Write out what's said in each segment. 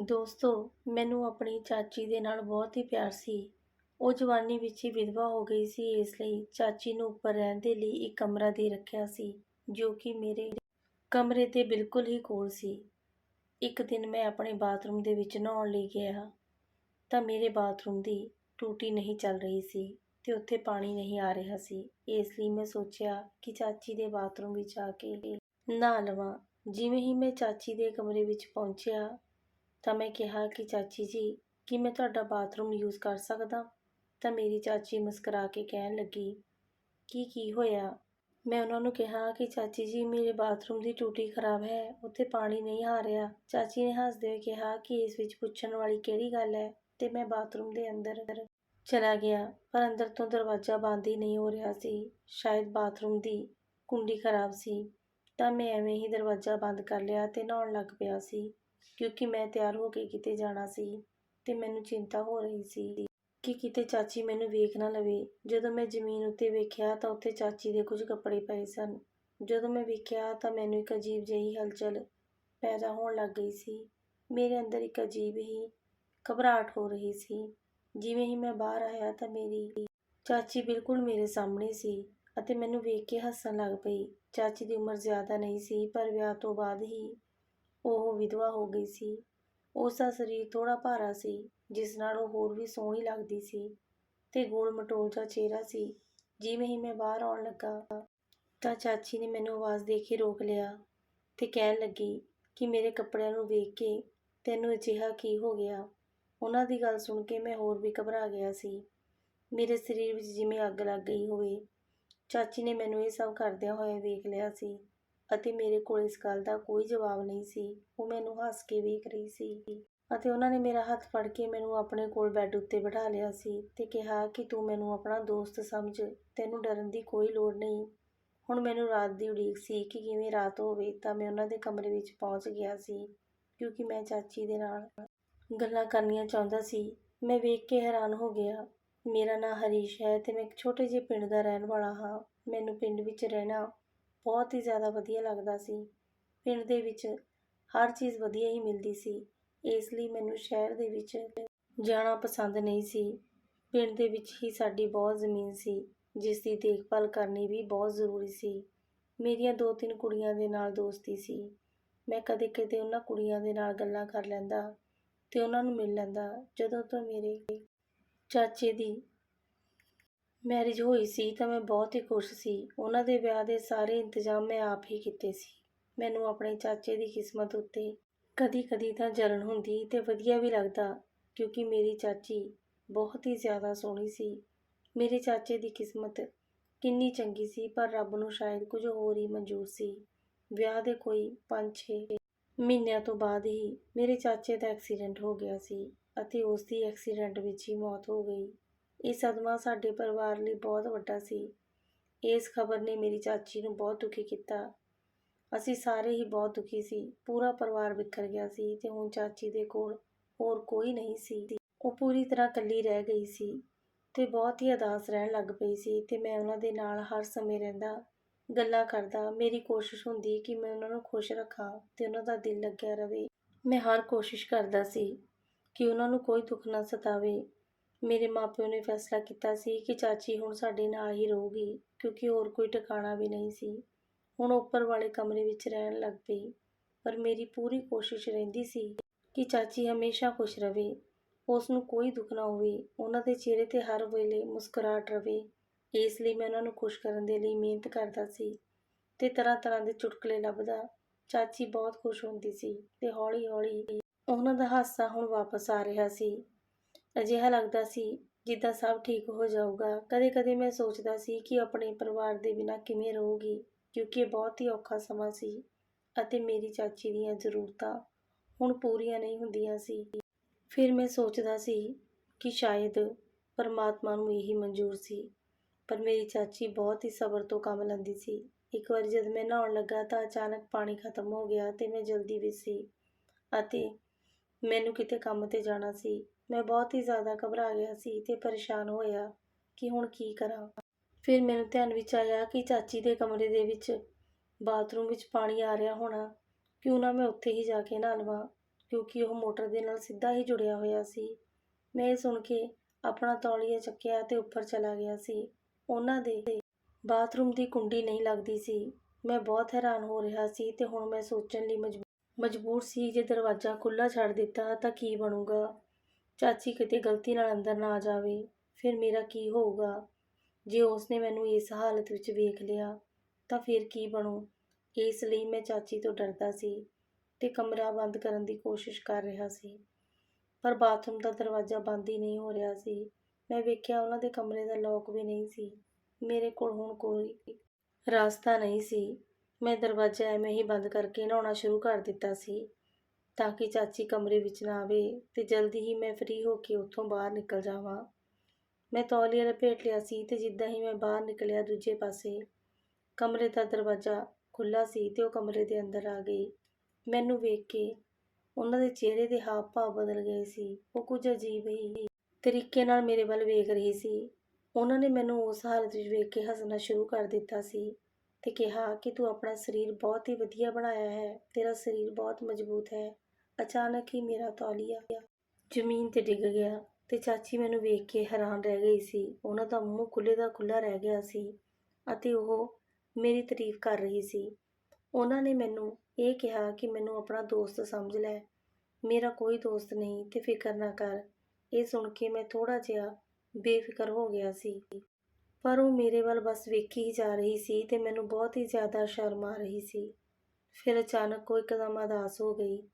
ਦੋਸਤੋ, ਮੈਨੂੰ ਆਪਣੀ ਚਾਚੀ ਦੇ ਨਾਲ ਬਹੁਤ ਹੀ ਪਿਆਰ ਸੀ। ਉਹ ਜਵਾਨੀ ਵਿੱਚ ਹੀ ਵਿਧਵਾ ਹੋ ਗਈ ਸੀ, ਇਸ ਲਈ ਚਾਚੀ ਨੂੰ ਉੱਪਰ ਰਹਿਣ ਦੇ ਲਈ ਇੱਕ ਕਮਰਾ ਦੇ ਰੱਖਿਆ ਸੀ, ਜੋ ਕਿ ਮੇਰੇ ਕਮਰੇ ਦੇ ਬਿਲਕੁਲ ਹੀ ਕੋਲ ਸੀ। ਇੱਕ ਦਿਨ ਮੈਂ ਆਪਣੇ ਬਾਥਰੂਮ ਦੇ ਵਿੱਚ ਨਹਾਉਣ ਲਈ ਗਿਆ ਤਾਂ ਮੇਰੇ ਬਾਥਰੂਮ ਦੀ ਟੂਟੀ ਨਹੀਂ ਚੱਲ ਰਹੀ ਸੀ ਤੇ ਉੱਥੇ ਪਾਣੀ ਨਹੀਂ ਆ ਰਿਹਾ ਸੀ। ਇਸ ਲਈ ਮੈਂ ਸੋਚਿਆ ਕਿ ਚਾਚੀ ਦੇ ਬਾਥਰੂਮ ਵਿੱਚ ਆ ਕੇ ਨਹਾ ਲਵਾਂ। ਜਿਵੇਂ ਹੀ ਮੈਂ ਚਾਚੀ ਦੇ ਕਮਰੇ ਵਿੱਚ ਪਹੁੰਚਿਆ ਤਾਂ ਮੈਂ ਕਿਹਾ ਕਿ ਚਾਚੀ ਜੀ, ਕੀ ਮੈਂ ਤੁਹਾਡਾ ਬਾਥਰੂਮ ਯੂਜ਼ ਕਰ ਸਕਦਾ? ਤਾਂ ਮੇਰੀ ਚਾਚੀ ਮੁਸਕਰਾ ਕੇ ਕਹਿਣ ਲੱਗੀ, ਕੀ ਕੀ ਹੋਇਆ? ਮੈਂ ਉਹਨਾਂ ਨੂੰ ਕਿਹਾ ਕਿ ਚਾਚੀ ਜੀ, ਮੇਰੇ ਬਾਥਰੂਮ ਦੀ ਟੂਟੀ ਖਰਾਬ ਹੈ, ਉੱਥੇ ਪਾਣੀ ਨਹੀਂ ਆ ਰਿਹਾ। ਚਾਚੀ ਨੇ ਹੱਸਦੇ ਹੋਏ ਕਿਹਾ ਕਿ ਇਸ ਵਿੱਚ ਪੁੱਛਣ ਵਾਲੀ ਕਿਹੜੀ ਗੱਲ ਹੈ? ਤੇ ਮੈਂ ਬਾਥਰੂਮ ਦੇ ਅੰਦਰ ਚਲਾ ਗਿਆ, ਪਰ ਅੰਦਰ ਤੋਂ ਦਰਵਾਜ਼ਾ ਬੰਦ ਹੀ ਨਹੀਂ ਹੋ ਰਿਹਾ ਸੀ। ਸ਼ਾਇਦ ਬਾਥਰੂਮ ਦੀ ਕੁੰਡੀ ਖਰਾਬ ਸੀ। ਤਾਂ ਮੈਂ ਐਵੇਂ ਹੀ ਦਰਵਾਜ਼ਾ ਬੰਦ ਕਰ ਲਿਆ ਤੇ ਨਹਾਉਣ ਲੱਗ ਪਿਆ ਸੀ। ਕਿਉਂਕਿ ਮੈਂ ਤਿਆਰ ਹੋ ਕੇ ਕਿਤੇ ਜਾਣਾ ਸੀ ਤੇ ਮੈਨੂੰ ਚਿੰਤਾ ਹੋ ਰਹੀ ਸੀ ਕਿ ਕਿਤੇ ਚਾਚੀ ਮੈਨੂੰ ਵੇਖ ਨਾ ਲਵੇ। ਜਦੋਂ ਮੈਂ ਜ਼ਮੀਨ ਉੱਤੇ ਵੇਖਿਆ ਤਾਂ ਉੱਥੇ ਚਾਚੀ ਦੇ ਕੁਝ ਕੱਪੜੇ ਪਏ ਸਨ। ਜਦੋਂ ਮੈਂ ਵੇਖਿਆ ਤਾਂ ਮੈਨੂੰ ਇੱਕ ਅਜੀਬ ਜਿਹੀ ਹਲਚਲ ਪੈਦਾ ਹੋਣ ਲੱਗ ਗਈ ਸੀ। ਮੇਰੇ ਅੰਦਰ ਇੱਕ ਅਜੀਬ ਹੀ ਘਬਰਾਹਟ ਹੋ ਰਹੀ ਸੀ। ਜਿਵੇਂ ਹੀ ਮੈਂ ਬਾਹਰ ਆਇਆ ਤਾਂ ਮੇਰੀ ਚਾਚੀ ਬਿਲਕੁਲ ਮੇਰੇ ਸਾਹਮਣੇ ਸੀ ਅਤੇ ਮੈਨੂੰ ਵੇਖ ਕੇ ਹੱਸਣ ਲੱਗ ਪਈ। ਚਾਚੀ ਦੀ ਉਮਰ ਜ਼ਿਆਦਾ ਨਹੀਂ ਸੀ, ਪਰ ਵਿਆਹ ਤੋਂ ਬਾਅਦ ਹੀ ਉਹ ਵਿਧਵਾ ਹੋ ਗਈ ਸੀ। ਉਸ ਦਾ ਸਰੀਰ ਥੋੜਾ ਭਾਰਾ ਸੀ, ਜਿਸ ਨਾਲ ਉਹ ਹੋਰ ਵੀ ਸੋਹਣੀ ਲੱਗਦੀ ਸੀ ਤੇ ਗੋਲ ਮਟੋਲ ਜਿਹਾ ਚਿਹਰਾ ਸੀ। ਜਿਵੇਂ ਹੀ ਮੈਂ ਬਾਹਰ ਆਉਣ ਲੱਗਾ ਤਾਂ ਚਾਚੀ ਨੇ ਮੈਨੂੰ ਆਵਾਜ਼ ਦੇ ਕੇ ਰੋਕ ਲਿਆ ਤੇ ਕਹਿਣ ਲੱਗੀ ਕਿ ਮੇਰੇ ਕੱਪੜਿਆਂ ਨੂੰ ਵੇਖ ਕੇ ਤੈਨੂੰ ਅਜਿਹਾ ਕੀ ਹੋ ਗਿਆ। ਉਹਨਾਂ ਦੀ ਗੱਲ ਸੁਣ ਕੇ ਮੈਂ ਹੋਰ ਵੀ ਘਬਰਾ ਗਿਆ ਸੀ। ਮੇਰੇ ਸਰੀਰ ਵਿੱਚ ਜਿਵੇਂ ਅੱਗ ਲੱਗ ਗਈ ਹੋਵੇ। ਚਾਚੀ ਨੇ ਮੈਨੂੰ ਇਹ ਸਭ ਕਰਦਿਆਂ ਹੋਇਆ ਵੇਖ ਲਿਆ ਸੀ। ਅਤੇ ਮੇਰੇ ਕੋਲ ਇਸ ਗੱਲ ਦਾ ਕੋਈ ਜਵਾਬ ਨਹੀਂ ਸੀ। ਉਹ ਮੈਨੂੰ ਹੱਸ ਕੇ ਵੇਖ ਰਹੀ ਸੀ ਅਤੇ ਉਹਨਾਂ ਨੇ ਮੇਰਾ ਹੱਥ ਫੜ ਕੇ ਮੈਨੂੰ ਆਪਣੇ ਕੋਲ ਬੈੱਡ ਉੱਤੇ ਬਿਠਾ ਲਿਆ ਸੀ ਤੇ ਕਿਹਾ ਕਿ ਤੂੰ ਮੈਨੂੰ ਆਪਣਾ ਦੋਸਤ ਸਮਝ, ਤੈਨੂੰ ਡਰਨ ਦੀ ਕੋਈ ਲੋੜ ਨਹੀਂ। ਹੁਣ ਮੈਨੂੰ ਰਾਤ ਦੀ ਉਡੀਕ ਸੀ ਕਿ ਕਿਵੇਂ ਰਾਤ ਹੋਵੇ ਤਾਂ ਮੈਂ ਉਹਨਾਂ ਦੇ ਕਮਰੇ ਵਿੱਚ ਪਹੁੰਚ ਗਿਆ ਸੀ, ਕਿਉਂਕਿ ਮੈਂ ਚਾਚੀ ਦੇ ਨਾਲ ਗੱਲਾਂ ਕਰਨੀਆਂ ਚਾਹੁੰਦਾ ਸੀ। ਮੈਂ ਵੇਖ ਕੇ ਹੈਰਾਨ ਹੋ ਗਿਆ। ਮੇਰਾ ਨਾਂ ਹਰੀਸ਼ ਹੈ ਤੇ ਮੈਂ ਇੱਕ ਛੋਟੇ ਜਿਹੇ ਪਿੰਡ ਦਾ ਰਹਿਣ ਵਾਲਾ ਹਾਂ। ਮੈਨੂੰ ਪਿੰਡ ਵਿੱਚ ਰਹਿਣਾ ਬਹੁਤ ਹੀ ਜ਼ਿਆਦਾ ਵਧੀਆ ਲੱਗਦਾ ਸੀ। ਪਿੰਡ ਦੇ ਵਿੱਚ ਹਰ ਚੀਜ਼ ਵਧੀਆ ਹੀ ਮਿਲਦੀ ਸੀ। ਇਸ ਲਈ ਮੈਨੂੰ ਸ਼ਹਿਰ ਦੇ ਵਿੱਚ ਜਾਣਾ ਪਸੰਦ ਨਹੀਂ ਸੀ। ਪਿੰਡ ਦੇ ਵਿੱਚ ਹੀ ਸਾਡੀ ਬਹੁਤ ਜ਼ਮੀਨ ਸੀ ਜਿਸ ਦੀ ਦੇਖਭਾਲ ਕਰਨੀ ਵੀ ਬਹੁਤ ਜ਼ਰੂਰੀ ਸੀ। ਮੇਰੀਆਂ ਦੋ ਤਿੰਨ ਕੁੜੀਆਂ ਦੇ ਨਾਲ ਦੋਸਤੀ ਸੀ। ਮੈਂ ਕਦੇ ਕਦੇ ਉਹਨਾਂ ਕੁੜੀਆਂ ਦੇ ਨਾਲ ਗੱਲਾਂ ਕਰ ਲੈਂਦਾ ਤੇ ਉਹਨਾਂ ਨੂੰ ਮਿਲ ਲੈਂਦਾ। ਜਦੋਂ ਤੋਂ ਮੇਰੇ ਚਾਚੇ ਦੀ ਮੈਰਿਜ ਹੋਈ ਸੀ ਤਾਂ ਮੈਂ ਬਹੁਤ ਹੀ ਖੁਸ਼ ਸੀ। ਉਹਨਾਂ ਦੇ ਵਿਆਹ ਦੇ ਸਾਰੇ ਇੰਤਜ਼ਾਮ ਮੈਂ ਆਪ ਹੀ ਕੀਤੇ ਸੀ। ਮੈਨੂੰ ਆਪਣੇ ਚਾਚੇ ਦੀ ਕਿਸਮਤ ਉੱਤੇ ਕਦੀ-ਕਦੀ ਤਾਂ ਜਲਣ ਹੁੰਦੀ ਤੇ ਵਧੀਆ ਵੀ ਲੱਗਦਾ, ਕਿਉਂਕਿ ਮੇਰੀ ਚਾਚੀ ਬਹੁਤ ਹੀ ਜ਼ਿਆਦਾ ਸੋਹਣੀ ਸੀ। ਮੇਰੇ ਚਾਚੇ ਦੀ ਕਿਸਮਤ ਕਿੰਨੀ ਚੰਗੀ ਸੀ, ਪਰ ਰੱਬ ਨੂੰ ਸ਼ਾਇਦ ਕੁਝ ਹੋਰ ਹੀ ਮਨਜ਼ੂਰ ਸੀ। ਵਿਆਹ ਦੇ ਕੋਈ 5-6 ਮਹੀਨਿਆਂ ਤੋਂ ਬਾਅਦ ਹੀ ਮੇਰੇ ਚਾਚੇ ਦਾ ਐਕਸੀਡੈਂਟ ਹੋ ਗਿਆ ਸੀ ਅਤੇ ਉਸ ਦੀ ਐਕਸੀਡੈਂਟ ਵਿੱਚ ਹੀ ਮੌਤ ਹੋ ਗਈ। ਇਹ ਸਦਮਾ ਸਾਡੇ ਪਰਿਵਾਰ ਲਈ ਬਹੁਤ ਵੱਡਾ ਸੀ। ਇਸ ਖਬਰ ਨੇ ਮੇਰੀ ਚਾਚੀ ਨੂੰ ਬਹੁਤ ਦੁਖੀ ਕੀਤਾ। ਅਸੀਂ ਸਾਰੇ ਹੀ ਬਹੁਤ ਦੁਖੀ ਸੀ। ਪੂਰਾ ਪਰਿਵਾਰ ਵਿਖਰ ਗਿਆ ਸੀ ਤੇ ਹੁਣ ਚਾਚੀ ਦੇ ਕੋਲ ਹੋਰ ਕੋਈ ਨਹੀਂ ਸੀ। ਉਹ ਪੂਰੀ ਤਰ੍ਹਾਂ ਇਕੱਲੀ ਰਹਿ ਗਈ ਸੀ ਤੇ ਬਹੁਤ ਹੀ ਅਦਾਸ ਰਹਿਣ ਲੱਗ ਪਈ ਸੀ ਤੇ ਮੈਂ ਉਹਨਾਂ ਦੇ ਨਾਲ ਹਰ ਸਮੇਂ ਰਹਿੰਦਾ, ਗੱਲਾਂ ਕਰਦਾ, ਮੇਰੀ ਕੋਸ਼ਿਸ਼ ਹੁੰਦੀ ਕਿ ਮੈਂ ਉਹਨਾਂ ਨੂੰ ਖੁਸ਼ ਰੱਖਾਂ ਤੇ ਉਹਨਾਂ ਦਾ ਦਿਲ ਲੱਗਿਆ ਰਵੇ। ਮੈਂ ਹਰ ਕੋਸ਼ਿਸ਼ ਕਰਦਾ ਸੀ ਕਿ ਉਹਨਾਂ ਨੂੰ ਕੋਈ ਦੁੱਖ ਨਾ ਸਤਾਵੇ। ਮੇਰੇ ਮਾਪਿਓ ਨੇ ਫੈਸਲਾ ਕੀਤਾ ਸੀ ਕਿ ਚਾਚੀ ਹੁਣ ਸਾਡੇ ਨਾਲ ਹੀ ਰਹੂਗੀ, ਕਿਉਂਕਿ ਹੋਰ ਕੋਈ ਟਿਕਾਣਾ ਵੀ ਨਹੀਂ ਸੀ। ਹੁਣ ਉੱਪਰ ਵਾਲੇ ਕਮਰੇ ਵਿੱਚ ਰਹਿਣ ਲੱਗ ਪਈ, ਪਰ ਮੇਰੀ ਪੂਰੀ ਕੋਸ਼ਿਸ਼ ਰਹਿੰਦੀ ਸੀ ਕਿ ਚਾਚੀ ਹਮੇਸ਼ਾ ਖੁਸ਼ ਰਵੇ। ਉਸ ਨੂੰ ਕੋਈ ਦੁੱਖ ਨਾ ਹੋਵੇ, ਉਹਨਾਂ ਦੇ ਚਿਹਰੇ ਤੇ ਹਰ ਵੇਲੇ ਮੁਸਕਰਾਹਟ ਰਵੇ। ਇਸ ਲਈ ਮੈਂ ਉਹਨਾਂ ਨੂੰ ਖੁਸ਼ ਕਰਨ ਦੇ ਲਈ ਮਿਹਨਤ ਕਰਦਾ ਸੀ ਤੇ ਤਰ੍ਹਾਂ ਤਰ੍ਹਾਂ ਦੇ ਚੁਟਕਲੇ ਲੱਭਦਾ। ਚਾਚੀ ਬਹੁਤ ਖੁਸ਼ ਹੁੰਦੀ ਸੀ ਤੇ ਹੌਲੀ ਹੌਲੀ ਉਹਨਾਂ ਦਾ ਹਾਸਾ ਹੁਣ ਵਾਪਸ ਆ ਰਿਹਾ ਸੀ। ਅਜਿਹਾ ਲੱਗਦਾ ਸੀ ਜਿੱਦਾਂ ਸਭ ਠੀਕ ਹੋ ਜਾਊਗਾ। ਕਦੇ-ਕਦੇ ਮੈਂ ਸੋਚਦਾ ਸੀ ਕਿ ਆਪਣੇ ਪਰਿਵਾਰ ਦੇ ਬਿਨਾਂ ਕਿਵੇਂ ਰਹੂਗੀ, ਕਿਉਂਕਿ ਇਹ ਬਹੁਤ ਹੀ ਔਖਾ ਸਮਾਂ ਸੀ ਅਤੇ ਮੇਰੀ ਚਾਚੀ ਦੀਆਂ ਜ਼ਰੂਰਤਾਂ ਹੁਣ ਪੂਰੀਆਂ ਨਹੀਂ ਹੁੰਦੀਆਂ ਸੀ। ਫਿਰ ਮੈਂ ਸੋਚਦਾ ਸੀ ਕਿ ਸ਼ਾਇਦ ਪਰਮਾਤਮਾ ਨੂੰ ਇਹੀ ਮਨਜ਼ੂਰ ਸੀ, ਪਰ ਮੇਰੀ ਚਾਚੀ ਬਹੁਤ ਹੀ ਸਬਰ ਤੋਂ ਕੰਮ ਲੈਂਦੀ ਸੀ। ਇੱਕ ਵਾਰ ਜਦ ਮੈਂ ਨਹਾਉਣ ਲੱਗਾ ਤਾਂ ਅਚਾਨਕ ਪਾਣੀ ਖਤਮ ਹੋ ਗਿਆ ਤੇ ਮੈਂ ਜਲਦੀ ਵਿੱਚ ਸੀ ਅਤੇ ਮੈਨੂੰ ਕਿਤੇ ਕੰਮ ਤੇ ਜਾਣਾ ਸੀ। ਮੈਂ ਬਹੁਤ ਹੀ ਜ਼ਿਆਦਾ ਘਬਰਾ ਗਿਆ ਸੀ ਤੇ ਪਰੇਸ਼ਾਨ ਹੋਇਆ ਕਿ ਹੁਣ ਕੀ ਕਰਾਂ। ਫਿਰ ਮੈਨੂੰ ਧਿਆਨ ਵਿੱਚ ਆਇਆ ਕਿ ਚਾਚੀ ਦੇ ਕਮਰੇ ਦੇ ਵਿੱਚ ਬਾਥਰੂਮ ਵਿੱਚ ਪਾਣੀ ਆ ਰਿਹਾ ਹੋਣਾ, ਕਿਉਂ ਨਾ ਮੈਂ ਉੱਥੇ ਹੀ ਜਾ ਕੇ ਨਹਾ ਲਵਾਂ ਕਿਉਂਕਿ ਉਹ ਮੋਟਰ ਦੇ ਨਾਲ ਸਿੱਧਾ ਹੀ ਜੁੜਿਆ ਹੋਇਆ ਸੀ। ਮੈਂ ਇਹ ਸੁਣ ਕੇ ਆਪਣਾ ਤੌਲੀਆ ਚੱਕਿਆ ਤੇ ਉੱਪਰ ਚਲਾ ਗਿਆ ਸੀ। ਉਹਨਾਂ ਦੇ ਬਾਥਰੂਮ ਦੀ ਕੁੰਡੀ ਨਹੀਂ ਲੱਗਦੀ ਸੀ। ਮੈਂ ਬਹੁਤ ਹੈਰਾਨ ਹੋ ਰਿਹਾ ਸੀ ਤੇ ਹੁਣ ਮੈਂ ਸੋਚਣ ਲਈ ਮਜਬੂਰ ਮਜਬੂਰ ਸੀ ਜੇ ਦਰਵਾਜ਼ਾ ਖੁੱਲਾ ਛੱਡ ਦਿੱਤਾ ਤਾਂ ਕੀ ਬਣੂਗਾ। ਚਾਚੀ ਕਿਤੇ ਗਲਤੀ ਨਾਲ ਅੰਦਰ ਨਾ ਆ ਜਾਵੇ, ਫਿਰ ਮੇਰਾ ਕੀ ਹੋਊਗਾ? ਜੇ ਉਸਨੇ ਮੈਨੂੰ ਇਸ ਹਾਲਤ ਵਿੱਚ ਵੇਖ ਲਿਆ, ਤਾਂ ਫਿਰ ਕੀ ਬਣੂ? ਇਸ ਲਈ ਮੈਂ ਚਾਚੀ ਤੋਂ ਡਰਦਾ ਸੀ ਤੇ ਕਮਰਾ ਬੰਦ ਕਰਨ ਦੀ ਕੋਸ਼ਿਸ਼ ਕਰ ਰਿਹਾ ਸੀ। ਪਰ ਬਾਥਰੂਮ ਦਾ ਦਰਵਾਜ਼ਾ ਬੰਦ ਹੀ ਨਹੀਂ ਹੋ ਰਿਹਾ ਸੀ। ਮੈਂ ਵੇਖਿਆ ਉਹਨਾਂ ਦੇ ਕਮਰੇ ਦਾ ਲੌਕ ਵੀ ਨਹੀਂ ਸੀ। ਮੇਰੇ ਕੋਲ ਹੁਣ ਕੋਈ ਰਸਤਾ ਨਹੀਂ ਸੀ। ਮੈਂ ਦਰਵਾਜ਼ਾ ਐਵੇਂ ਹੀ ਬੰਦ ਕਰਕੇ ਨਹਾਉਣਾ ਸ਼ੁਰੂ ਕਰ ਦਿੱਤਾ ਸੀ। ਤਾਂ ਕਿ ਚਾਚੀ ਕਮਰੇ ਵਿੱਚ ਨਾ ਆਵੇ ਤੇ ਜਲਦੀ ਹੀ ਮੈਂ ਫ੍ਰੀ ਹੋ ਕੇ ਉੱਥੋਂ ਬਾਹਰ ਨਿਕਲ ਜਾਵਾਂ। ਮੈਂ ਤੌਲੀਆ ਲਪੇਟ ਲਿਆ ਸੀ ਤੇ ਜਿੱਦਾਂ ਹੀ ਮੈਂ ਬਾਹਰ ਨਿਕਲਿਆ ਦੂਜੇ ਪਾਸੇ, ਕਮਰੇ ਦਾ ਦਰਵਾਜ਼ਾ ਖੁੱਲਾ ਸੀ ਤੇ ਉਹ ਕਮਰੇ ਦੇ ਅੰਦਰ ਆ ਗਈ। ਮੈਨੂੰ ਵੇਖ ਕੇ ਉਹਨਾਂ ਦੇ ਚਿਹਰੇ ਦੇ ਹਾਵ ਭਾਵ ਬਦਲ ਗਏ ਸੀ। ਉਹ ਕੁਝ ਅਜੀਬ ਹੀ ਤਰੀਕੇ ਨਾਲ ਮੇਰੇ ਵੱਲ ਵੇਖ ਰਹੀ ਸੀ। ਉਹਨਾਂ ਨੇ ਮੈਨੂੰ ਉਸ ਹਾਲਤ ਵਿੱਚ ਵੇਖ ਕੇ ਹੱਸਣਾ ਸ਼ੁਰੂ ਕਰ ਦਿੱਤਾ ਸੀ। ਤੇ ਕਿਹਾ ਕਿ ਤੂੰ ਆਪਣਾ ਸਰੀਰ ਬਹੁਤ ਹੀ ਵਧੀਆ ਬਣਾਇਆ ਹੈ, ਤੇਰਾ ਸਰੀਰ ਬਹੁਤ ਮਜ਼ਬੂਤ ਹੈ। ਅਚਾਨਕ ਹੀ ਮੇਰਾ ਤੌਲੀਆ ਜ਼ਮੀਨ ਤੇ ਡਿੱਗ ਗਿਆ ਤੇ ਚਾਚੀ ਮੈਨੂੰ ਵੇਖ ਕੇ ਹੈਰਾਨ ਰਹਿ ਗਈ ਸੀ। ਉਹਨਾਂ ਦਾ ਮੂੰਹ ਖੁੱਲੇ ਦਾ ਖੁੱਲਾ ਰਹਿ ਗਿਆ ਸੀ ਅਤੇ ਉਹ ਮੇਰੀ ਤਾਰੀਫ ਕਰ ਰਹੀ ਸੀ। ਉਹਨਾਂ ਨੇ ਮੈਨੂੰ ਇਹ ਕਿਹਾ ਕਿ ਮੈਨੂੰ ਆਪਣਾ ਦੋਸਤ ਸਮਝ ਲੈ। ਮੇਰਾ ਕੋਈ ਦੋਸਤ ਨਹੀਂ ਤੇ ਫਿਕਰ ਨਾ ਕਰ। ਇਹ ਸੁਣ ਕੇ ਮੈਂ ਥੋੜਾ ਜਿਹਾ ਬੇਫਿਕਰ ਹੋ ਗਿਆ ਸੀ। ਪਰ ਉਹ ਮੇਰੇ ਵੱਲ ਬਸ ਵੇਖੀ ਹੀ ਜਾ ਰਹੀ ਸੀ ਤੇ ਮੈਨੂੰ ਬਹੁਤ ਹੀ ਜ਼ਿਆਦਾ ਸ਼ਰਮ ਆ ਰਹੀ ਸੀ। ਫਿਰ ਅਚਾਨਕ ਉਹ ਇੱਕਦਮ ਅਦਾਸ ਹੋ ਗਈ।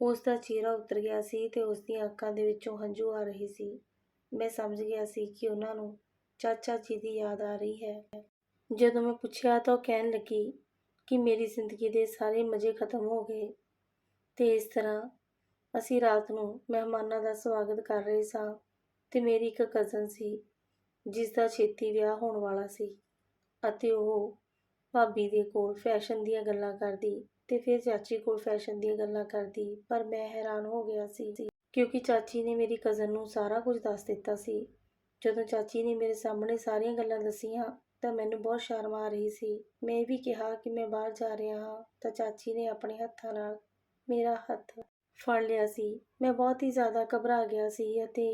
ਉਸ ਦਾ ਚਿਹਰਾ ਉਤਰ ਗਿਆ ਸੀ ਤੇ ਉਸ ਦੀਆਂ ਅੱਖਾਂ ਦੇ ਵਿੱਚੋਂ ਹੰਝੂ ਆ ਰਹੇ ਸੀ। ਮੈਂ ਸਮਝ ਗਿਆ ਸੀ ਕਿ ਉਹਨਾਂ ਨੂੰ ਚਾਚਾ ਜੀ ਦੀ ਯਾਦ ਆ ਰਹੀ ਹੈ। ਜਦੋਂ ਮੈਂ ਪੁੱਛਿਆ ਤਾਂ ਉਹ ਕਹਿਣ ਲੱਗੀ ਕਿ ਮੇਰੀ ਜ਼ਿੰਦਗੀ ਦੇ ਸਾਰੇ ਮਜ਼ੇ ਖਤਮ ਹੋ ਗਏ ਤੇ ਇਸ ਤਰ੍ਹਾਂ ਅਸੀਂ ਰਾਤ ਨੂੰ ਮਹਿਮਾਨਾਂ ਦਾ ਸਵਾਗਤ ਕਰ ਰਹੇ ਸਾਂ ਤੇ ਮੇਰੀ ਇੱਕ ਕਜ਼ਨ ਸੀ। ਜਿਸ ਦਾ ਛੇਤੀ ਵਿਆਹ ਹੋਣ ਵਾਲਾ ਸੀ ਅਤੇ ਉਹ ਭਾਬੀ ਦੇ ਕੋਲ ਫੈਸ਼ਨ ਦੀਆਂ ਗੱਲਾਂ ਕਰਦੀ ਤੇ ਫਿਰ ਚਾਚੀ ਕੋਲ ਫੈਸ਼ਨ ਦੀਆਂ ਗੱਲਾਂ ਕਰਦੀ, ਪਰ ਮੈਂ ਹੈਰਾਨ ਹੋ ਗਿਆ ਸੀ ਕਿਉਂਕਿ ਚਾਚੀ ਨੇ ਮੇਰੀ ਕਜ਼ਨ ਨੂੰ ਸਾਰਾ ਕੁਝ ਦੱਸ ਦਿੱਤਾ ਸੀ। ਜਦੋਂ ਚਾਚੀ ਨੇ ਮੇਰੇ ਸਾਹਮਣੇ ਸਾਰੀਆਂ ਗੱਲਾਂ ਦੱਸੀਆਂ ਤਾਂ ਮੈਨੂੰ ਬਹੁਤ ਸ਼ਰਮ ਆ ਰਹੀ ਸੀ। ਮੈਂ ਇਹ ਵੀ ਕਿਹਾ ਕਿ ਮੈਂ ਬਾਹਰ ਜਾ ਰਿਹਾ ਹਾਂ ਤਾਂ ਚਾਚੀ ਨੇ ਆਪਣੇ ਹੱਥਾਂ ਨਾਲ ਮੇਰਾ ਹੱਥ ਫੜ ਲਿਆ ਸੀ। ਮੈਂ ਬਹੁਤ ਹੀ ਜ਼ਿਆਦਾ ਘਬਰਾ ਗਿਆ ਸੀ ਅਤੇ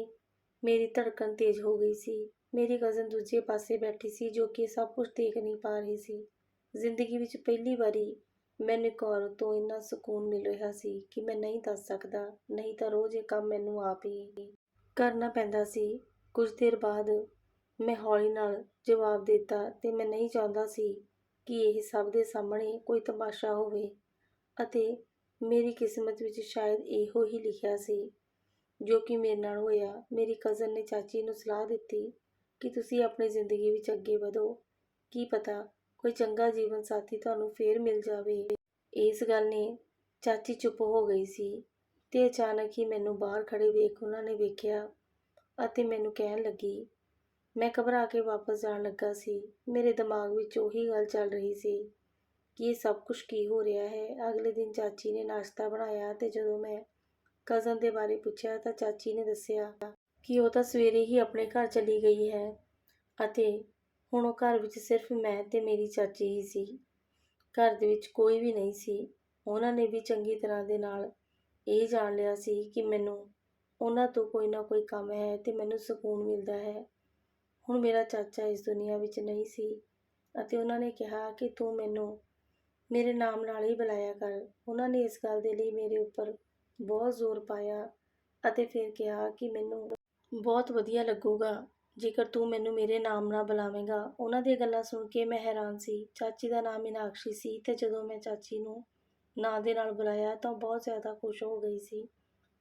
ਮੇਰੀ ਧੜਕਣ ਤੇਜ਼ ਹੋ ਗਈ ਸੀ। ਮੇਰੀ ਕਜ਼ਨ ਦੂਜੇ ਪਾਸੇ ਬੈਠੀ ਸੀ ਜੋ ਕਿ ਸਭ ਕੁਝ ਦੇਖ ਨਹੀਂ ਪਾ ਰਹੀ ਸੀ। ਜ਼ਿੰਦਗੀ ਵਿੱਚ ਪਹਿਲੀ ਵਾਰੀ ਮੈਨੂੰ ਇੱਕ ਔਰਤ ਤੋਂ ਇੰਨਾ ਸਕੂਨ ਮਿਲ ਰਿਹਾ ਸੀ ਕਿ ਮੈਂ ਨਹੀਂ ਦੱਸ ਸਕਦਾ, ਨਹੀਂ ਤਾਂ ਰੋਜ਼ ਇਹ ਕੰਮ ਮੈਨੂੰ ਆਪ ਹੀ ਕਰਨਾ ਪੈਂਦਾ ਸੀ। ਕੁਝ ਦੇਰ ਬਾਅਦ ਮੈਂ ਹੌਲੀ ਨਾਲ ਜਵਾਬ ਦਿੱਤਾ ਤੇ ਮੈਂ ਨਹੀਂ ਚਾਹੁੰਦਾ ਸੀ ਕਿ ਇਹ ਸਭ ਦੇ ਸਾਹਮਣੇ ਕੋਈ ਤਮਾਸ਼ਾ ਹੋਵੇ ਅਤੇ ਮੇਰੀ ਕਿਸਮਤ ਵਿੱਚ ਸ਼ਾਇਦ ਇਹੋ ਹੀ ਲਿਖਿਆ ਸੀ। ਜੋ ਕਿ ਮੇਰੇ ਨਾਲ ਹੋਇਆ, ਮੇਰੀ ਕਜ਼ਨ ਨੇ ਚਾਚੀ ਨੂੰ ਸਲਾਹ ਦਿੱਤੀ ਕਿ ਤੁਸੀਂ ਆਪਣੀ ਜ਼ਿੰਦਗੀ ਵਿੱਚ ਅੱਗੇ ਵਧੋ। ਕੀ ਪਤਾ ਕੋਈ ਚੰਗਾ ਜੀਵਨ ਸਾਥੀ ਤੁਹਾਨੂੰ ਫੇਰ ਮਿਲ ਜਾਵੇ। ਇਸ ਗੱਲ ਨੇ ਚਾਚੀ ਚੁੱਪ ਹੋ ਗਈ ਸੀ ਤੇ ਅਚਾਨਕ ਹੀ ਮੈਨੂੰ ਬਾਹਰ ਖੜੇ ਵੇਖ ਉਹਨਾਂ ਨੇ ਵੇਖਿਆ ਅਤੇ ਮੈਨੂੰ ਕਹਿਣ ਲੱਗੀ, ਮੈਂ ਘਬਰਾ ਕੇ ਵਾਪਸ ਜਾਣ ਲੱਗਾ ਸੀ। ਮੇਰੇ ਦਿਮਾਗ ਵਿੱਚ ਉਹੀ ਗੱਲ ਚੱਲ ਰਹੀ ਸੀ ਕਿ ਇਹ ਸਭ ਕੁਝ ਕੀ ਹੋ ਰਿਹਾ ਹੈ। ਅਗਲੇ ਦਿਨ ਚਾਚੀ ਨੇ ਨਾਸ਼ਤਾ ਬਣਾਇਆ ਤੇ ਜਦੋਂ ਮੈਂ ਕਜ਼ਨ ਦੇ ਬਾਰੇ ਪੁੱਛਿਆ ਤਾਂ ਚਾਚੀ ਨੇ ਦੱਸਿਆ ਕਿ ਉਹ ਤਾਂ ਸਵੇਰੇ ਹੀ ਆਪਣੇ ਘਰ ਚਲੀ ਗਈ ਹੈ ਅਤੇ ਹੁਣ ਉਹ ਘਰ ਵਿੱਚ ਸਿਰਫ ਮੈਂ ਤੇ ਮੇਰੀ ਚਾਚੀ ਹੀ ਸੀ। ਘਰ ਦੇ ਵਿੱਚ ਕੋਈ ਵੀ ਨਹੀਂ ਸੀ। ਉਹਨਾਂ ਨੇ ਵੀ ਚੰਗੀ ਤਰ੍ਹਾਂ ਦੇ ਨਾਲ ਇਹ ਜਾਣ ਲਿਆ ਸੀ ਕਿ ਮੈਨੂੰ ਉਹਨਾਂ ਤੋਂ ਕੋਈ ਨਾ ਕੋਈ ਕੰਮ ਹੈ ਤੇ ਮੈਨੂੰ ਸਕੂਨ ਮਿਲਦਾ ਹੈ। ਹੁਣ ਮੇਰਾ ਚਾਚਾ ਇਸ ਦੁਨੀਆ ਵਿੱਚ ਨਹੀਂ ਸੀ ਅਤੇ ਉਹਨਾਂ ਨੇ ਕਿਹਾ ਕਿ ਤੂੰ ਮੈਨੂੰ ਮੇਰੇ ਨਾਮ ਨਾਲ ਹੀ ਬੁਲਾਇਆ ਕਰ। ਉਹਨਾਂ ਨੇ ਇਸ ਗੱਲ ਦੇ ਲਈ ਮੇਰੇ ਉੱਪਰ ਬਹੁਤ ਜ਼ੋਰ ਪਾਇਆ ਅਤੇ ਫਿਰ ਕਿਹਾ ਕਿ ਮੈਨੂੰ ਬਹੁਤ ਵਧੀਆ ਲੱਗੂਗਾ। ਜੇਕਰ ਤੂੰ ਮੈਨੂੰ ਮੇਰੇ ਨਾਮ ਨਾਲ ਬੁਲਾਵੇਂਗਾ। ਉਹਨਾਂ ਦੀਆਂ ਗੱਲਾਂ ਸੁਣ ਕੇ ਮੈਂ ਹੈਰਾਨ ਸੀ। ਚਾਚੀ ਦਾ ਨਾਮ ਮੀਨਾਕਸ਼ੀ ਸੀ ਤੇ ਜਦੋਂ ਮੈਂ ਚਾਚੀ ਨੂੰ ਨਾਂ ਦੇ ਨਾਲ ਬੁਲਾਇਆ ਤਾਂ ਉਹ ਬਹੁਤ ਜ਼ਿਆਦਾ ਖੁਸ਼ ਹੋ ਗਈ ਸੀ।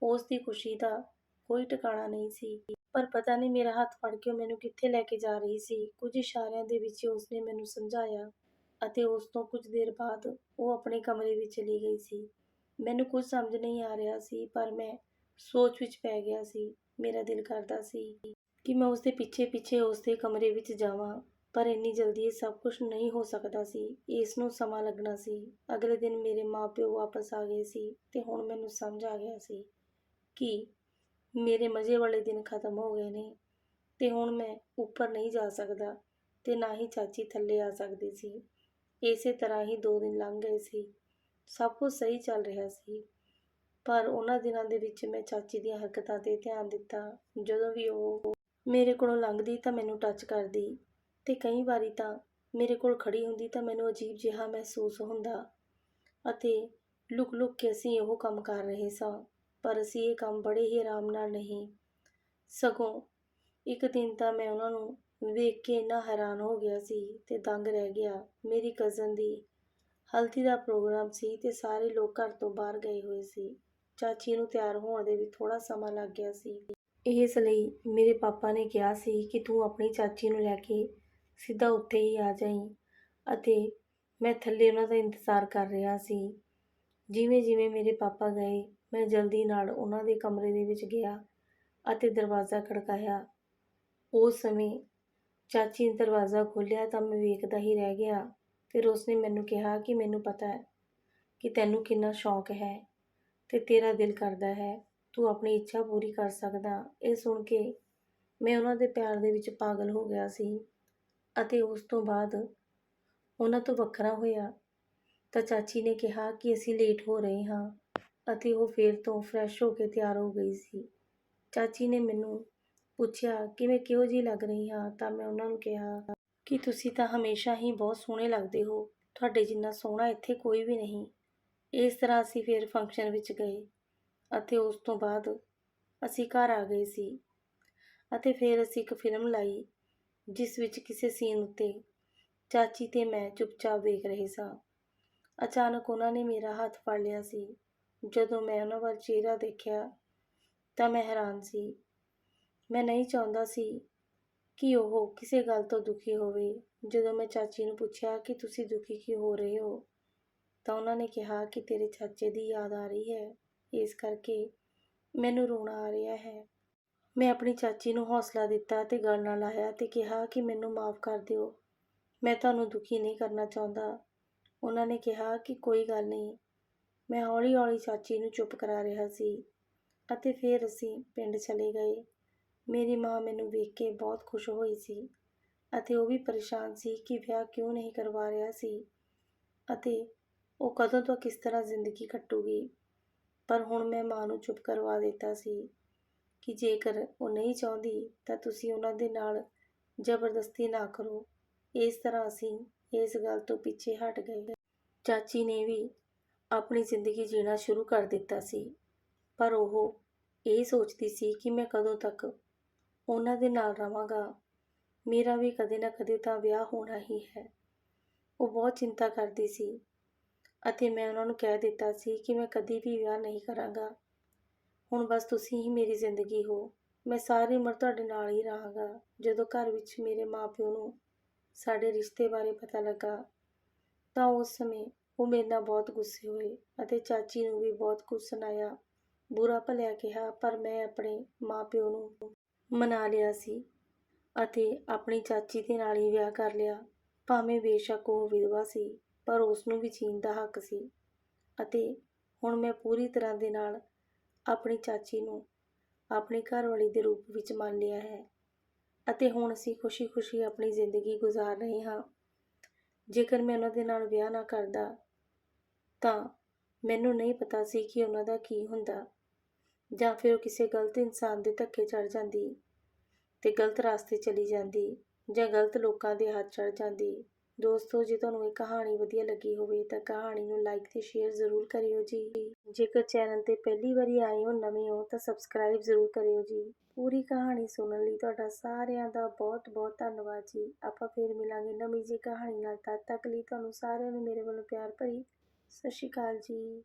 ਉਸ ਦੀ ਖੁਸ਼ੀ ਦਾ ਕੋਈ ਟਿਕਾਣਾ ਨਹੀਂ ਸੀ। ਪਰ ਪਤਾ ਨਹੀਂ ਮੇਰਾ ਹੱਥ ਫੜ ਕੇ ਉਹ ਮੈਨੂੰ ਕਿੱਥੇ ਲੈ ਕੇ ਜਾ ਰਹੀ ਸੀ। ਕੁਝ ਇਸ਼ਾਰਿਆਂ ਦੇ ਵਿੱਚ ਉਸਨੇ ਮੈਨੂੰ ਸਮਝਾਇਆ ਅਤੇ ਉਸ ਤੋਂ ਕੁਝ ਦੇਰ ਬਾਅਦ ਉਹ ਆਪਣੇ ਕਮਰੇ ਵਿੱਚ ਚਲੀ ਗਈ ਸੀ। ਮੈਨੂੰ ਕੁਝ ਸਮਝ ਨਹੀਂ ਆ ਰਿਹਾ ਸੀ, ਪਰ ਮੈਂ ਸੋਚ ਵਿੱਚ ਪੈ ਗਿਆ ਸੀ। ਮੇਰਾ ਦਿਲ ਕਰਦਾ ਸੀ ਕਿ ਮੈਂ ਉਸਦੇ ਪਿੱਛੇ ਪਿੱਛੇ ਉਸਦੇ ਕਮਰੇ ਵਿੱਚ ਜਾਵਾਂ, ਪਰ ਇੰਨੀ ਜਲਦੀ ਇਹ ਸਭ ਕੁਝ ਨਹੀਂ ਹੋ ਸਕਦਾ ਸੀ। ਇਸ ਨੂੰ ਸਮਾਂ ਲੱਗਣਾ ਸੀ। ਅਗਲੇ ਦਿਨ ਮੇਰੇ ਮਾਪਿਓ ਵਾਪਸ ਆ ਗਏ ਸੀ ਤੇ ਹੁਣ ਮੈਨੂੰ ਸਮਝ ਆ ਗਿਆ ਸੀ ਕਿ ਮੇਰੇ ਮਜ਼ੇ ਵਾਲੇ ਦਿਨ ਖਤਮ ਹੋ ਗਏ ਨੇ ਤੇ ਹੁਣ ਮੈਂ ਉੱਪਰ ਨਹੀਂ ਜਾ ਸਕਦਾ ਤੇ ਨਾ ਹੀ ਚਾਚੀ ਥੱਲੇ ਆ ਸਕਦੀ ਸੀ। ਇਸੇ ਤਰ੍ਹਾਂ ਹੀ ਦੋ ਦਿਨ ਲੰਘ ਗਏ ਸੀ। ਸਭ ਕੁਝ ਸਹੀ ਚੱਲ ਰਿਹਾ ਸੀ। ਪਰ ਉਹਨਾਂ ਦਿਨਾਂ ਦੇ ਵਿੱਚ ਮੈਂ ਚਾਚੀ ਦੀਆਂ ਹਰਕਤਾਂ 'ਤੇ ਧਿਆਨ ਦਿੱਤਾ। ਜਦੋਂ ਵੀ ਉਹ ਮੇਰੇ ਕੋਲੋਂ ਲੰਘਦੀ ਤਾਂ ਮੈਨੂੰ ਟੱਚ ਕਰਦੀ ਤੇ ਕਈ ਵਾਰੀ ਤਾਂ ਮੇਰੇ ਕੋਲ ਖੜੀ ਹੁੰਦੀ ਤਾਂ ਮੈਨੂੰ ਅਜੀਬ ਜਿਹਾ ਮਹਿਸੂਸ ਹੁੰਦਾ ਅਤੇ ਲੁਕ-ਲੁਕ ਕੇ ਅਸੀਂ ਉਹ ਕੰਮ ਕਰ ਰਹੇ ਸਾਂ, ਪਰ ਅਸੀਂ ਇਹ ਕੰਮ ਬੜੇ ਹੀ ਆਰਾਮ ਨਾਲ ਨਹੀਂ। ਸਗੋਂ ਇੱਕ ਦਿਨ ਤਾਂ ਮੈਂ ਉਹਨਾਂ ਨੂੰ ਵੇਖ ਕੇ ਇੰਨਾ ਹੈਰਾਨ ਹੋ ਗਿਆ ਸੀ ਤੇ ਦੰਗ ਰਹਿ ਗਿਆ। ਮੇਰੀ ਕਜ਼ਨ ਦੀ ਹਲਦੀ ਦਾ ਪ੍ਰੋਗਰਾਮ ਸੀ ਤੇ ਸਾਰੇ ਲੋਕ ਘਰ ਤੋਂ ਬਾਹਰ ਗਏ ਹੋਏ ਸੀ। ਚਾਚੀ ਨੂੰ ਤਿਆਰ ਹੋਣ ਦੇ ਵਿੱਚ ਥੋੜਾ ਸਮਾਂ ਲੱਗ ਗਿਆ ਸੀ। ਇਸ ਲਈ ਮੇਰੇ ਪਾਪਾ ਨੇ ਕਿਹਾ ਸੀ ਕਿ ਤੂੰ ਆਪਣੀ ਚਾਚੀ ਨੂੰ ਲੈ ਕੇ ਸਿੱਧਾ ਉੱਥੇ ਹੀ ਆ ਜਾਈਂ ਅਤੇ ਮੈਂ ਥੱਲੇ ਉਹਨਾਂ ਦਾ ਇੰਤਜ਼ਾਰ ਕਰ ਰਿਹਾ ਸੀ। ਜਿਵੇਂ ਜਿਵੇਂ ਮੇਰੇ ਪਾਪਾ ਗਏ, ਮੈਂ ਜਲਦੀ ਨਾਲ ਉਹਨਾਂ ਦੇ ਕਮਰੇ ਦੇ ਵਿੱਚ ਗਿਆ ਅਤੇ ਦਰਵਾਜ਼ਾ ਖੜਕਾਇਆ। ਉਸ ਸਮੇਂ ਚਾਚੀ ਨੇ ਦਰਵਾਜ਼ਾ ਖੋਲ੍ਹਿਆ ਤਾਂ ਮੈਂ ਵੇਖਦਾ ਹੀ ਰਹਿ ਗਿਆ। ਫਿਰ ਉਸਨੇ ਮੈਨੂੰ ਕਿਹਾ ਕਿ ਮੈਨੂੰ ਪਤਾ ਹੈ ਕਿ ਤੈਨੂੰ ਕਿੰਨਾ ਸ਼ੌਂਕ ਹੈ। ਅਤੇ ਤੇਰਾ ਦਿਲ ਕਰਦਾ ਹੈ, ਤੂੰ ਆਪਣੀ ਇੱਛਾ ਪੂਰੀ ਕਰ ਸਕਦਾ। ਇਹ ਸੁਣ ਕੇ ਮੈਂ ਉਹਨਾਂ ਦੇ ਪਿਆਰ ਦੇ ਵਿੱਚ ਪਾਗਲ ਹੋ ਗਿਆ ਸੀ ਅਤੇ ਉਸ ਤੋਂ ਬਾਅਦ ਉਹਨਾਂ ਤੋਂ ਵੱਖਰਾ ਹੋਇਆ। ਤਾਂ ਚਾਚੀ ਨੇ ਕਿਹਾ ਕਿ ਅਸੀਂ ਲੇਟ ਹੋ ਰਹੇ ਹਾਂ ਅਤੇ ਉਹ ਫੇਰ ਤੋਂ ਫਰੈਸ਼ ਹੋ ਕੇ ਤਿਆਰ ਹੋ ਗਈ ਸੀ। ਚਾਚੀ ਨੇ ਮੈਨੂੰ ਪੁੱਛਿਆ ਕਿ ਮੈਂ ਕਿਹੋ ਜਿਹੀ ਲੱਗ ਰਹੀ ਹਾਂ? ਤਾਂ ਮੈਂ ਉਹਨਾਂ ਨੂੰ ਕਿਹਾ ਕਿ, ਤੁਸੀਂ ਤਾਂ ਹਮੇਸ਼ਾ ਹੀ ਬਹੁਤ ਸੋਹਣੇ ਲੱਗਦੇ ਹੋ। ਤੁਹਾਡੇ ਜਿੰਨਾ ਸੋਹਣਾ ਇੱਥੇ ਕੋਈ ਵੀ ਨਹੀਂ। ਇਸ ਤਰ੍ਹਾਂ ਅਸੀਂ ਫਿਰ ਫੰਕਸ਼ਨ ਵਿੱਚ ਗਏ ਅਤੇ ਉਸ ਤੋਂ ਬਾਅਦ ਅਸੀਂ ਘਰ ਆ ਗਏ ਸੀ ਅਤੇ ਫਿਰ ਅਸੀਂ ਇੱਕ ਫਿਲਮ ਲਾਈ, ਜਿਸ ਵਿੱਚ ਕਿਸੇ ਸੀਨ ਉੱਤੇ ਚਾਚੀ ਤੇ ਮੈਂ ਚੁੱਪਚਾਪ ਵੇਖ ਰਹੇ ਸਾਂ। ਅਚਾਨਕ ਉਹਨਾਂ ਨੇ ਮੇਰਾ ਹੱਥ ਫੜ ਲਿਆ ਸੀ। ਜਦੋਂ ਮੈਂ ਉਹਨਾਂ ਵੱਲ ਚਿਹਰਾ ਦੇਖਿਆ ਤਾਂ ਮੈਂ ਹੈਰਾਨ ਸੀ। ਮੈਂ ਨਹੀਂ ਚਾਹੁੰਦਾ ਸੀ ਕਿ ਉਹ ਕਿਸੇ ਗੱਲ ਤੋਂ ਦੁਖੀ ਹੋਵੇ। ਜਦੋਂ ਮੈਂ ਚਾਚੀ ਨੂੰ ਪੁੱਛਿਆ ਕਿ ਤੁਸੀਂ ਦੁਖੀ ਕਿਉਂ ਹੋ ਰਹੇ ਹੋ ਤਾਂ ਉਹਨਾਂ ਨੇ ਕਿਹਾ ਕਿ ਤੇਰੇ ਚਾਚੇ ਦੀ ਯਾਦ ਆ ਰਹੀ ਹੈ। ਇਸ ਕਰਕੇ ਮੈਨੂੰ ਰੋਣਾ ਆ ਰਿਹਾ ਹੈ। ਮੈਂ ਆਪਣੀ ਚਾਚੀ ਨੂੰ ਹੌਸਲਾ ਦਿੱਤਾ ਤੇ ਗੱਲ ਨਾਲ ਲਾਇਆ ਤੇ ਕਿਹਾ ਕਿ ਮੈਨੂੰ ਮਾਫ ਕਰ ਦਿਓ। ਮੈਂ ਤੁਹਾਨੂੰ ਦੁਖੀ ਨਹੀਂ ਕਰਨਾ ਚਾਹੁੰਦਾ। ਉਹਨਾਂ ਨੇ ਕਿਹਾ ਕਿ ਕੋਈ ਗੱਲ ਨਹੀਂ। ਮੈਂ ਹੌਲੀ-ਹੌਲੀ ਚਾਚੀ ਨੂੰ ਚੁੱਪ ਕਰਾ ਰਿਹਾ ਸੀ ਅਤੇ ਫਿਰ ਅਸੀਂ ਪਿੰਡ ਚਲੇ ਗਏ। ਮੇਰੀ ਮਾਂ ਮੈਨੂੰ ਵੇਖ ਕੇ ਬਹੁਤ ਖੁਸ਼ ਹੋਈ ਸੀ ਅਤੇ ਉਹ ਵੀ ਪਰੇਸ਼ਾਨ ਸੀ ਕਿ ਵਿਆਹ ਕਿਉਂ ਨਹੀਂ ਕਰਵਾ ਰਿਹਾ ਸੀ ਅਤੇ ਉਹ ਕਦੋਂ ਤੋਂ ਕਿਸ ਤਰ੍ਹਾਂ ਜ਼ਿੰਦਗੀ ਕੱਟੂਗੀ? ਪਰ ਹੁਣ ਮੈਂ ਮਾਂ ਨੂੰ ਚੁੱਪ ਕਰਵਾ ਦਿੱਤਾ ਸੀ ਕਿ ਜੇਕਰ ਉਹ ਨਹੀਂ ਚਾਹੁੰਦੀ, ਤਾਂ ਤੁਸੀਂ ਉਹਨਾਂ ਦੇ ਨਾਲ ਜ਼ਬਰਦਸਤੀ ਨਾ ਕਰੋ। ਇਸ ਤਰ੍ਹਾਂ ਅਸੀਂ ਇਸ ਗੱਲ ਤੋਂ ਪਿੱਛੇ ਹਟ ਗਏ। ਚਾਚੀ ਨੇ ਵੀ ਆਪਣੀ ਜ਼ਿੰਦਗੀ ਜੀਣਾ ਸ਼ੁਰੂ ਕਰ ਦਿੱਤਾ ਸੀ, ਪਰ ਉਹ ਇਹ ਸੋਚਦੀ ਸੀ ਕਿ ਮੈਂ ਕਦੋਂ ਤੱਕ ਉਹਨਾਂ ਦੇ ਨਾਲ ਰਵਾਂਗਾ। ਮੇਰਾ ਵੀ ਕਦੇ ਨਾ ਕਦੇ ਤਾਂ ਵਿਆਹ ਹੋਣਾ ਹੀ ਹੈ। ਉਹ ਬਹੁਤ ਚਿੰਤਾ ਕਰਦੀ ਸੀ ਅਤੇ ਮੈਂ ਉਹਨਾਂ ਨੂੰ ਕਹਿ ਦਿੱਤਾ ਸੀ ਕਿ ਮੈਂ ਕਦੀ ਵੀ ਵਿਆਹ ਨਹੀਂ ਕਰਾਂਗਾ। ਹੁਣ ਬਸ ਤੁਸੀਂ ਹੀ ਮੇਰੀ ਜ਼ਿੰਦਗੀ ਹੋ। ਮੈਂ ਸਾਰੀ ਉਮਰ ਤੁਹਾਡੇ ਨਾਲ ਹੀ ਰਹਾਂਗਾ। ਜਦੋਂ ਘਰ ਵਿੱਚ ਮੇਰੇ ਮਾਪਿਓ ਨੂੰ ਸਾਡੇ ਰਿਸ਼ਤੇ ਬਾਰੇ ਪਤਾ ਲੱਗਾ, ਤਾਂ ਉਸ ਸਮੇਂ ਉਹ ਮੇਰੇ ਨਾਲ ਬਹੁਤ ਗੁੱਸੇ ਹੋਏ ਅਤੇ ਚਾਚੀ ਨੂੰ ਵੀ ਬਹੁਤ ਕੁਝ ਸੁਣਾਇਆ। ਬੁਰਾ ਭਲਿਆ ਕਿਹਾ, ਪਰ ਮੈਂ ਆਪਣੇ ਮਾਪਿਓ ਨੂੰ ਮਨਾ ਲਿਆ ਸੀ ਅਤੇ ਆਪਣੀ ਚਾਚੀ ਦੇ ਨਾਲ ਹੀ ਵਿਆਹ ਕਰ ਲਿਆ। ਭਾਵੇਂ ਬੇਸ਼ੱਕ ਉਹ ਵਿਧਵਾ ਸੀ। ਪਰ ਉਸ ਨੂੰ ਵੀ ਜੀਣ ਦਾ ਹੱਕ ਸੀ ਅਤੇ ਹੁਣ ਮੈਂ ਪੂਰੀ ਤਰ੍ਹਾਂ ਦੇ ਨਾਲ ਆਪਣੀ ਚਾਚੀ ਨੂੰ ਆਪਣੀ ਘਰਵਾਲੀ ਦੇ ਰੂਪ ਵਿੱਚ ਮੰਨ ਲਿਆ ਹੈ ਅਤੇ ਹੁਣ ਅਸੀਂ ਖੁਸ਼ੀ-ਖੁਸ਼ੀ ਆਪਣੀ ਜ਼ਿੰਦਗੀ ਗੁਜ਼ਾਰ ਰਹੇ ਹਾਂ। ਜੇਕਰ ਮੈਂ ਉਹਨਾਂ ਦੇ ਨਾਲ ਵਿਆਹ ਨਾ ਕਰਦਾ, ਤਾਂ ਮੈਨੂੰ ਨਹੀਂ ਪਤਾ ਸੀ ਕਿ ਉਹਨਾਂ ਦਾ ਕੀ ਹੁੰਦਾ ਜਾਂ ਫਿਰ ਉਹ ਕਿਸੇ ਗਲਤ ਇਨਸਾਨ ਦੇ ਧੱਕੇ ਚੜ ਜਾਂਦੀ ਤੇ ਗਲਤ ਰਸਤੇ ਚਲੀ ਜਾਂਦੀ ਜਾਂ ਗਲਤ ਲੋਕਾਂ ਦੇ ਹੱਥ ਚੜ ਜਾਂਦੀ। ਦੋਸਤੋ, ਜੇ ਤੁਹਾਨੂੰ ਇਹ ਕਹਾਣੀ ਵਧੀਆ ਲੱਗੀ ਹੋਵੇ ਤਾਂ ਕਹਾਣੀ ਨੂੰ ਲਾਈਕ ਤੇ ਸ਼ੇਅਰ ਜ਼ਰੂਰ ਕਰਿਓ ਜੀ। ਜੇਕਰ ਚੈਨਲ ਤੇ ਪਹਿਲੀ ਵਾਰੀ ਆਏ ਹੋ, ਨਵੇਂ ਹੋ ਤਾਂ ਸਬਸਕ੍ਰਾਈਬ ਜ਼ਰੂਰ ਕਰਿਓ ਜੀ। ਪੂਰੀ ਕਹਾਣੀ ਸੁਣਨ ਲਈ ਤੁਹਾਡਾ ਸਾਰਿਆਂ ਦਾ ਬਹੁਤ ਬਹੁਤ ਧੰਨਵਾਦ ਜੀ। ਆਪਾਂ ਫੇਰ ਮਿਲਾਂਗੇ ਨਵੀਂ ਜੀ ਕਹਾਣੀ ਨਾਲ। ਤਦ ਤੱਕ ਲਈ ਤੁਹਾਨੂੰ ਸਾਰਿਆਂ ਨੂੰ ਮੇਰੇ ਵੱਲੋਂ ਪਿਆਰ ਭਰੀ ਸਤਿ ਸ਼੍ਰੀ ਅਕਾਲ ਜੀ।